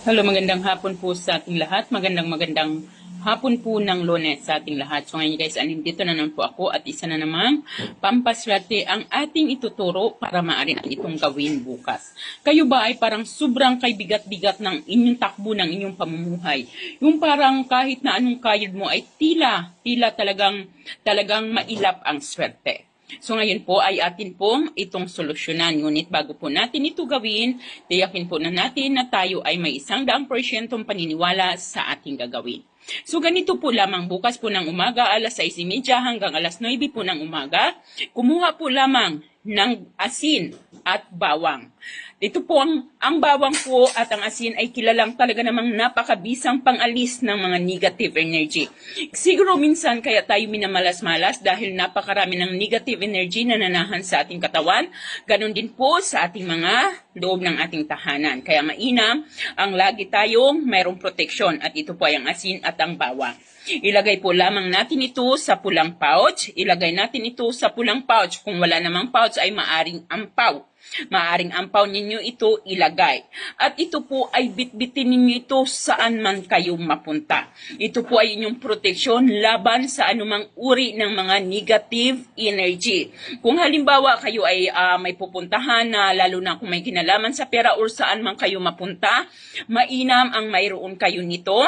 Hello, magandang hapon po sa ating lahat. Magandang magandang hapon po ng lunes sa ating lahat. So ngayon guys, andito na naman po ako at isa na namang pampaswerte ang ating ituturo para maaari natin itong gawin bukas. Kayo ba ay parang sobrang kay bigat-bigat ng inyong takbo ng inyong pamumuhay? Yung parang kahit na anong kayod mo ay tila, tila talagang, talagang mailap ang swerte. So ngayon po ay atin pong itong solusyonan. Ngunit bago po natin ito gawin, tiyakin po na natin na tayo ay may isang daang porsyentong paniniwala sa ating gagawin. So ganito po lamang bukas po ng umaga alas 6.30 hanggang alas 9 po ng umaga, kumuha po lamang ng asin at bawang. Ito po ang, ang bawang po at ang asin ay kilalang talaga namang napakabisang pangalis ng mga negative energy. Siguro minsan kaya tayo minamalas-malas dahil napakarami ng negative energy na nanahan sa ating katawan. Ganon din po sa ating mga loob ng ating tahanan. Kaya mainam ang lagi tayong mayroong proteksyon at ito po ay ang asin at ang bawang. Ilagay po lamang natin ito sa pulang pouch. Ilagay natin ito sa pulang pouch. Kung wala namang pouch ay maaring ampaw. Maaring ampaw ninyo ito ilagay. At ito po ay bitbitin ninyo ito saan man kayo mapunta. Ito po ay inyong proteksyon laban sa anumang uri ng mga negative energy. Kung halimbawa kayo ay ah, may pupuntahan na lalo na kung may kinalaman sa pera or saan man kayo mapunta, mainam ang mayroon kayo nito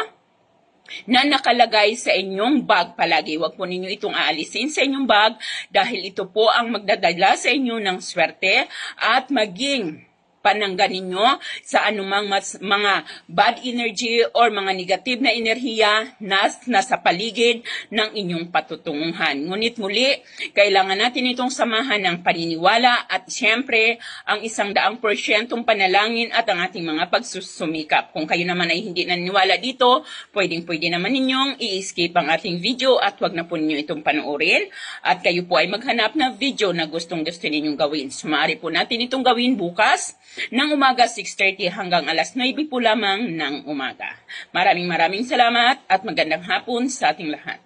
na nakalagay sa inyong bag palagi. Huwag po ninyo itong aalisin sa inyong bag dahil ito po ang magdadala sa inyo ng swerte at maging panangga ninyo sa anumang mas, mga bad energy or mga negative na enerhiya na nasa paligid ng inyong patutunguhan. Ngunit muli, kailangan natin itong samahan ng paniniwala at siyempre ang isang daang porsyentong panalangin at ang ating mga pagsusumikap. Kung kayo naman ay hindi naniniwala dito, pwedeng pwede naman ninyong i-skip ang ating video at wag na po ninyo itong panoorin. At kayo po ay maghanap ng video na gustong gusto ninyong gawin. Sumari po natin itong gawin bukas ng umaga 6.30 hanggang alas 9 po lamang ng umaga. Maraming maraming salamat at magandang hapon sa ating lahat.